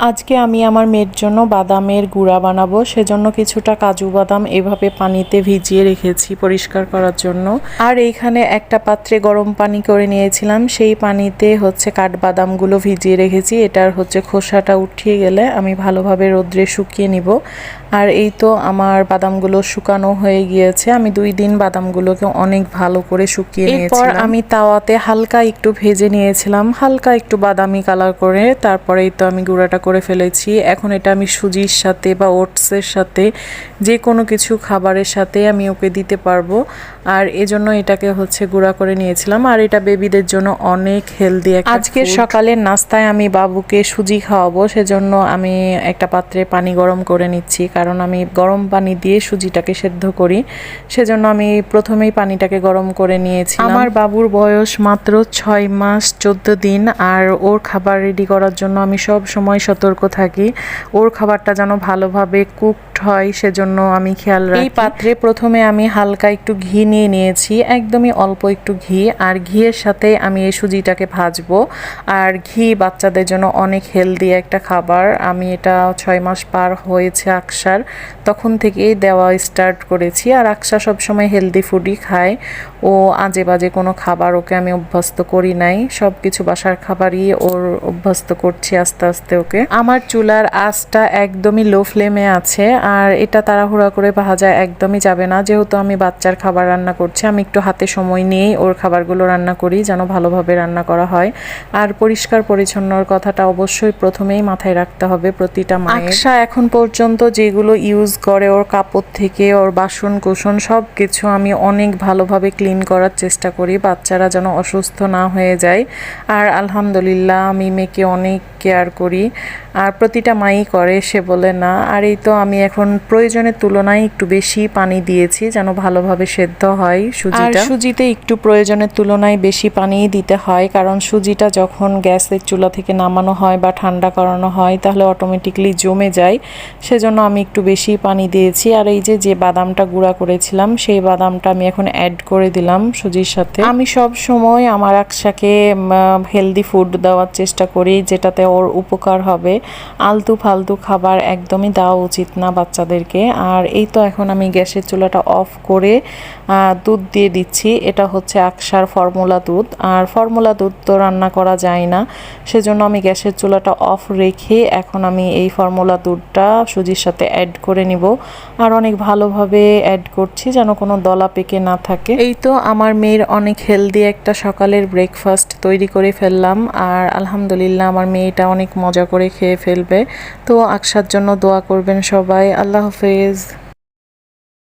আজকে আমি আমার মেয়ের জন্য বাদামের গুঁড়া বানাবো। সেজন্য কিছুটা কাজু বাদাম এভাবে পানিতে ভিজিয়ে রেখেছি পরিষ্কার করার জন্য। আর এইখানে একটা পাত্রে গরম পানি করে নিয়েছিলাম। সেই পানিতে হচ্ছে কাঠবাদামগুলো ভিজিয়ে রেখেছি। এটার হচ্ছে খোসাটা উঠিয়ে গেলে আমি ভালোভাবে রোদ্রে শুকিয়ে নিব। আর এই তো আমার বাদামগুলো শুকানো হয়ে গিয়েছে। আমি দুই দিন বাদামগুলোকে অনেক ভালো করে শুকিয়ে নিয়েছিলাম। আমি তাওয়াতে হালকা একটু ভেজে নিয়েছিলাম। হালকা একটু বাদামি কালার করে। তারপরেই তো আমি গুঁড়াটা করে ফেলেছি। এখন এটা আমি সুজির সাথে বা ওটসের সাথে যে কোনো কিছু খাবারের সাথে আমি ওকে দিতে পারব। আর এজন্য এটাকে হচ্ছে গুঁড়া করে নিয়েছিলাম। আর এটা বেবিদের জন্য অনেক হেলদি আজকে সকালের নাস্তায় আমি বাবুকে সুজি খাওয়াবো সেজন্য আমি একটা পাত্রে পানি গরম করে নিচ্ছি। কারণ আমি গরম পানি দিয়ে সুজিটাকে সেদ্ধ করি সেজন্য আমি প্রথমেই পানিটাকে গরম করে নিয়েছি আমার বাবুর বয়স মাত্র ছয় মাস চোদ্দ দিন আর ওর খাবার রেডি করার জন্য আমি সব সময় সতর্ক থাকি। ওর খাবারটা যেন ভালোভাবে কুকড হয় সেজন্য আমি খেয়াল রাখি। এই পাত্রে প্রথমে আমি হালকা একটু ঘি নিয়ে নিয়েছি একদমই অল্প একটু ঘি আর ঘিয়ের সাথে আমি এই সুজিটাকে ভাজবো। আর ঘি বাচ্চাদের জন্য অনেক হেলদি একটা খাবার। আমি এটা ছয় মাস পার হয়েছে আকসার তখন থেকেই দেওয়া স্টার্ট করেছি। আর আকসা সবসময় হেলদি ফুডই খায়। ও আজে বাজে কোনো খাবার ওকে আমি অভ্যস্ত করি নাই। সব কিছু বাসার খাবারই ওর অভ্যস্ত করছি আস্তে আস্তে ওকে। আমার চুলার আঁচটা একদমই লো ফ্লেমে আছে। আর এটা তাড়াহুড়া করে ভাজা একদমই যাবে না। যেহেতু আমি বাচ্চার খাবার রান্না করছি, আমি একটু হাতে সময় নিয়েই ওর খাবারগুলো রান্না করি যেন ভালোভাবে রান্না করা হয়। আর পরিষ্কার পরিচ্ছন্নর কথাটা অবশ্যই প্রথমেই মাথায় রাখতে হবে প্রতিটা আকশা এখন পর্যন্ত যেগুলো ইউজ করে ওর কাপড় থেকে, ওর বাসন কোসন সব কিছু আমি অনেক ভালোভাবে ক্লিন করার চেষ্টা করি, বাচ্চারা যেন অসুস্থ না হয়ে যায়। আর আলহামদুলিল্লাহ আমি মেয়েকে অনেক কেয়ার করি, আর প্রতিটা মাই করে সে বলে না। আর এই তো আমি এখন প্রয়োজনের তুলনায় একটু বেশি পানি দিয়েছি, যেন ভালোভাবে সেদ্ধ হয় সুজিটা। সুজিতে একটু প্রয়োজনের তুলনায় বেশি পানি দিতে হয়, কারণ সুজিটা যখন গ্যাসের চুলা থেকে নামানো হয় বা ঠান্ডা করানো হয়, তাহলে অটোমেটিকলি জমে যায়। সেজন্য আমি একটু বেশি পানি দিয়েছি। আর এই যে যে বাদামটা গুঁড়া করেছিলাম, সেই বাদামটা আমি এখন অ্যাড করে দিলাম সুজির সাথে। আমি সব সময় আমার আকশাকে হেলদি ফুড দেওয়ার চেষ্টা করি, যেটাতে ওর উপকার হবে। আলতু ফালতু খাবার একদমই দেওয়া উচিত না বাচ্চাদেরকে। আর এই তো এখন আমি গ্যাসের চুলাটা অফ করে দুধ দিয়ে দিচ্ছি। এটা হচ্ছে আকসার ফর্মুলা দুধ। আর ফর্মুলা দুধ তো রান্না করা যায় না। সেজন্য আমি গ্যাসের চুলাটা অফ রেখে এখন আমি এই ফর্মুলা দুধটা সুজির সাথে অ্যাড করে নিব। আর অনেক ভালোভাবে অ্যাড করছি যেন কোনো দলা পেকে না থাকে। এই তো আমার মেয়ের অনেক হেলদি একটা সকালের ব্রেকফাস্ট তৈরি করে ফেললাম। আর আলহামদুলিল্লাহ আমার মেয়েটা অনেক মজা করে খেয়ে ফেলবে। তো আকসার জন্য দোয়া করবেন সবাই। আল্লাহ হাফেজ।